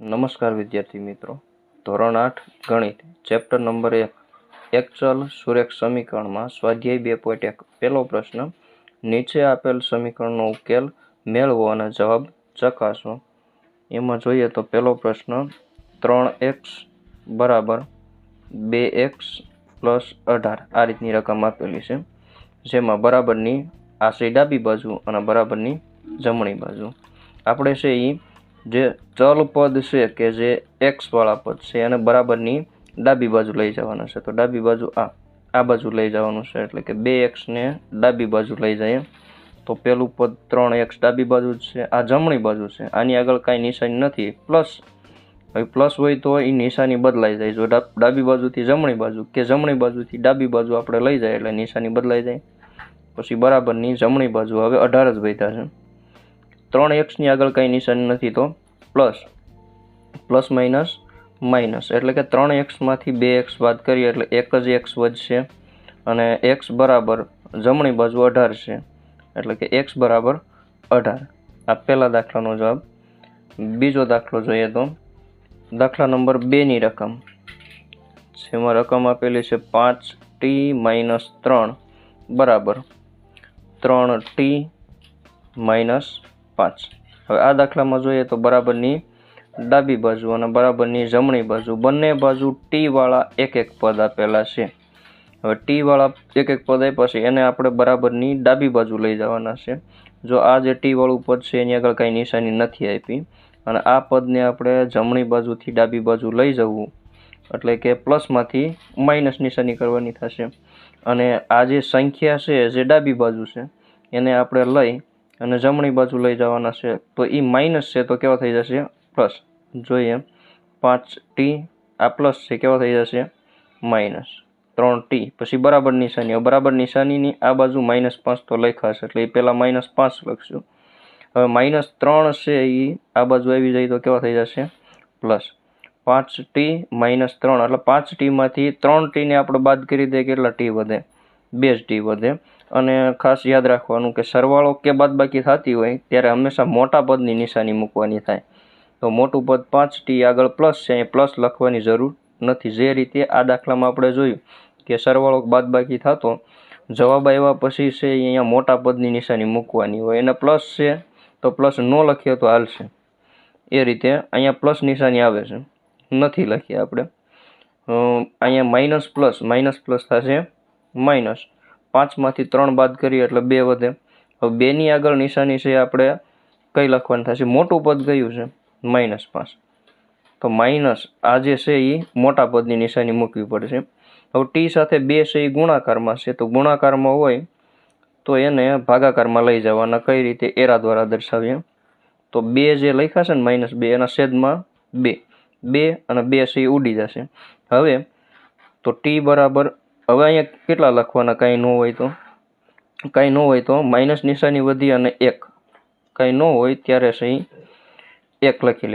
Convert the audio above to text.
નમસ્કાર વિદ્યાર્થી મિત્રો. ધોરણ આઠ, ગણિત, ચેપ્ટર નંબર એક. એક ચલ સુરેખ સમીકરણમાં સ્વાધ્યાય બે પોઈન્ટ એક. પહેલો પ્રશ્ન, નીચે આપેલ સમીકરણનો ઉકેલ મેળવો અને જવાબ ચકાસો. એમાં જોઈએ તો પહેલો પ્રશ્ન, ત્રણ એક્સ બરાબર બે એક્સ પ્લસ અઢાર. આ રીતની રકમ આપેલી છે. જેમાં બરાબરની આશી ડાબી બાજુ અને બરાબરની જમણી બાજુ. આપણે છે એ જે ચલ પદ છે કે જે એક્સવાળા પદ છે, એને બરાબરની ડાબી બાજુ લઈ જવાના છે. તો ડાબી બાજુ આ આ બાજુ લઈ જવાનું છે, એટલે કે બે એક્સને ડાબી બાજુ લઈ જઈએ તો પેલું પદ ત્રણ એક્સ ડાબી બાજુ જ છે, આ જમણી બાજુ છે. આની આગળ કાંઈ નિશાની નથી. પ્લસ હવે પ્લસ હોય તો એ નિશાની બદલાઈ જાય. જો ડાબી બાજુથી જમણી બાજુ કે જમણી બાજુથી ડાબી બાજુ આપણે લઈ જાય, એટલે નિશાની બદલાઈ જાય. પછી બરાબરની જમણી બાજુ હવે અઢાર જ વધ્યા છે. ત્રણ એક્સની આગળ કંઈ નિશાની નથી તો પ્લસ પ્લસ માઇનસ માઇનસ એટલે કે ત્રણ એક્સમાંથી બે એક્સ બાદ કરીએ એટલે એક જ એક્સ વધશે અને એક્સ બરાબર જમણી બાજુ અઢાર છે. એટલે કે એક્સ બરાબર અઢાર. આ પહેલા દાખલાનો જવાબ. બીજો દાખલો જોઈએ તો. દાખલા નંબર બેની રકમ. જેમાં રકમ આપેલી છે પાંચ ટી માઇનસ ત્રણ. બરાબર. ત્રણ ટી માઇનસ પાંચ. હવે આ દાખલામાં જોઈએ તો બરાબરની ડાબી બાજુ અને બરાબરની જમણી બાજુ બંને બાજુ ટીવાળા એક એક પદ આપેલા છે. હવે ટીવાળા એક એક પદ આપ્યા છે, એને આપણે બરાબરની ડાબી બાજુ લઈ જવાના છે. જો આ જે ટીવાળું પદ છે, એની આગળ કાંઈ નિશાની નથી આપી. અને આ પદને આપણે જમણી બાજુથી ડાબી બાજુ લઈ જવું. એટલે કે પ્લસમાંથી માઇનસ નિશાની કરવાની થશે. અને આ જે સંખ્યા છે, જે ડાબી બાજુ છે, એને આપણે લઈ અને જમણી બાજુ લઈ જવાના છે, તો એ માઇનસ છે, તો કેવા થઈ જશે? પ્લસ જોઈએ. પાંચ ટી આ પ્લસ છે, કેવા થઈ જશે? માઇનસ ત્રણ ટી પછી બરાબર નિશાની. બરાબર નિશાનીની આ બાજુ માઇનસ પાંચ તો લખાશે એટલે એ પહેલાં માઇનસ પાંચ લખશું. હવે માઇનસ ત્રણ છે એ આ બાજુ આવી જાય તો કેવા થઈ જશે? પ્લસ પાંચ ટી માઇનસ ત્રણ. એટલે પાંચ ટીમાંથી ત્રણ ટીને આપણે બાદ કરી દઈએ, કેટલા ટી વધે? બે જ ટી વધે. અને ખાસ યાદ રાખવાનું કે સરવાળો કે બાદબાકી થતી હોય ત્યારે હંમેશા મોટા પદની નિશાની મૂકવાની થાય. તો મોટું પદ પાંચ ટી આગળ પ્લસ છે એ પ્લસ લખવાની જરૂર નથી. જે રીતે આ દાખલામાં આપણે જોયું કે સરવાળો બાદબાકી થતો, જવાબ આવ્યા પછી છે અહીંયા મોટા પદની નિશાની મૂકવાની હોય. એને પ્લસ છે, તો પ્લસ ન લખીએ તો હાલશે. એ રીતે અહીંયા પ્લસ નિશાની આવે છે. નથી લખીએ આપણે. અહીંયા માઇનસ પ્લસ માઇનસ પ્લસ થશે માઇનસ. પાંચમાંથી ત્રણ બાદ કરીએ એટલે બે વધે. હવે બેની આગળ નિશાની છે આપણે કઈ લખવાની થશે? મોટું પદ કયું છે? માઇનસ પાંચ. તો માઇનસ આ જે છે એ મોટા પદની નિશાની મૂકવી પડશે. હવે ટી સાથે બે છે એ ગુણાકારમાં છે. તો ગુણાકારમાં હોય તો એને ભાગાકારમાં લઈ જવાના. કઈ રીતે? એરા દ્વારા દર્શાવીએ. તો બે જે લખ્યા છે ને માઇનસ બે, એના છેદમાં બે. બે અને બે છે એ ઉડી જશે. હવે તો ટી બરાબર હવે અહીંયા કેટલા લખવાના? કાંઈ ન હોય તો. કાંઈ ન હોય તો માઇનસ નિશાની વધી અને એક. કાંઈ ન હોય ત્યારે સહી એક લખી લે